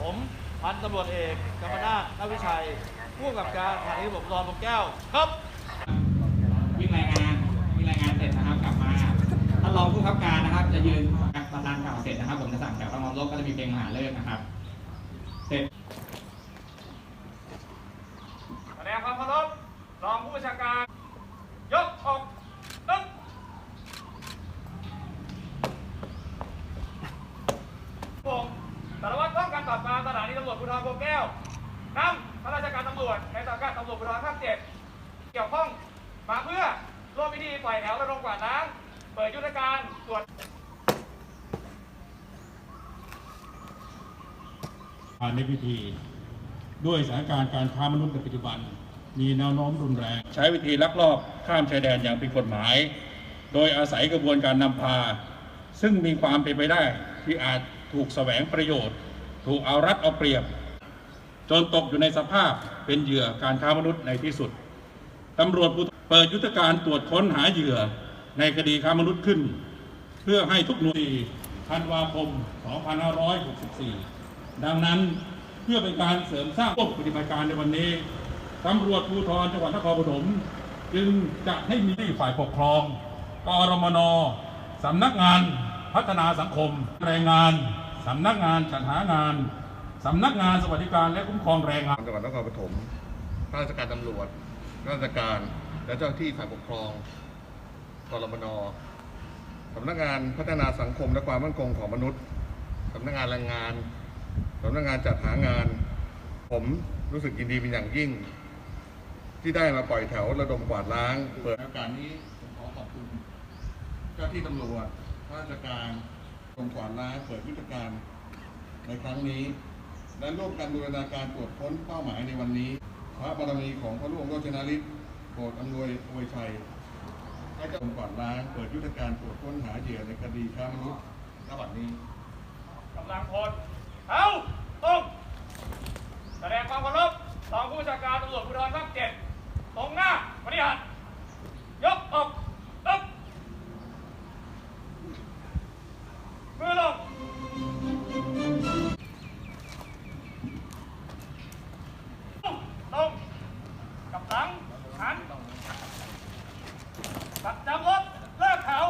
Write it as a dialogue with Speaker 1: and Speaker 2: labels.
Speaker 1: ผมพันตำรวจเอกกำมนาถนวิชัยผู้กำกับการสถานีตำรวจภูธรบางแก้วครับ
Speaker 2: วิ่งรายงานวิ่งรายงานเสร็จนะครับกลับมาท่านรองผู้บังคับการนะครับ จะยืนประธานข่าวเสร็จนะครับ ผมจะสั่งแถวกำลังรบก็จะมีเพลงมหาเลิกษ์นะครับ เสร็จ
Speaker 1: แสดงความเคารพรองผู้บัญชาการ ยกอกนึกผมสารวัตรป้องกันปราบปรามสถานีตำร วจภูธรโพแก้วนำข้าราชการตำรวจในสังกัดตำรวจภูธรภาคเจ็ดเกี่ยวข้องมาเพื่อร่วมพิธีปล่อยแถวระดมกวาดล้างเปิดยุทธการตรวจ
Speaker 3: ในพิธีด้วยสถานการณ์การค้ามนุษย์ในปัจจุบัน มีแนวโน้มรุนแรง ใช้วิธีลักลอบข้ามชายแดนอย่างผิดกฎหมาย โดยอาศัยกระบวนการนำพา ซึ่งมีความเป็นไปได้ที่อาจถูกแสวงประโยชน์ ถูกเอารัดเอาเปรียบ จนตกอยู่ในสภาพเป็นเหยื่อการค้ามนุษย์ในที่สุดตำรวจเปิดยุทธการตรวจค้นหาเหยื่อในคดีค้ามนุษย์ขึ้น เพื่อให้ทุกหน่วยธันวาคม 2564 ดังนั้นเพื่อเป็นการเสริมสร้างร่วมปฏิบัติการในวันนี้ตำรวจภูธรจังหวัดนครปฐมจึงจะให้มีฝ่ายปกครองกรมนสำนักงานพัฒนาสังคม แรงงาน สำนักงานจัดหางานสำนักงานสวัสดิการและคุ้มครองแรงงาน
Speaker 4: จังหวัดนครปฐมข้าราชการตำรวจข้าราชการและเจ้าหน้าที่ฝ่ายปกครองกรมนสำนักงานพัฒนาสังคมและความมั่นคงของมนุษย์สำนักงานแรงงานสำนักงานจัดหางาน ผมรู้สึกยินดีเป็นอย่างยิ่ง ที่ได้มาปล่อยแถวระดมกวาดล้าง เปิดโอกาสนี้ผมขอขอบคุณ เจ้าที่ตำรวจข้าราชการ กรมกวาดล้าเปิดยุทธการในครั้งนี้ และร่วมกันบูรณาการตรวจค้นเป้าหมายในวันนี้ พระบารมีของพระร่วงโรจนาริศโปรดอำนวยอวยชัยให้กรมกวาดล้าเปิดยุทธการตรวจค้นหาเหยื่อในคดีค้ามนุษย์ณบัดนี้
Speaker 1: กำลังพลเอาตรงแสดงความเคารพรองผู้บัญชาการตำรวจภูธรภาคเจ็ดตรงหน้าปฏิหัดยกอก หันตัดจำรถลิกเขา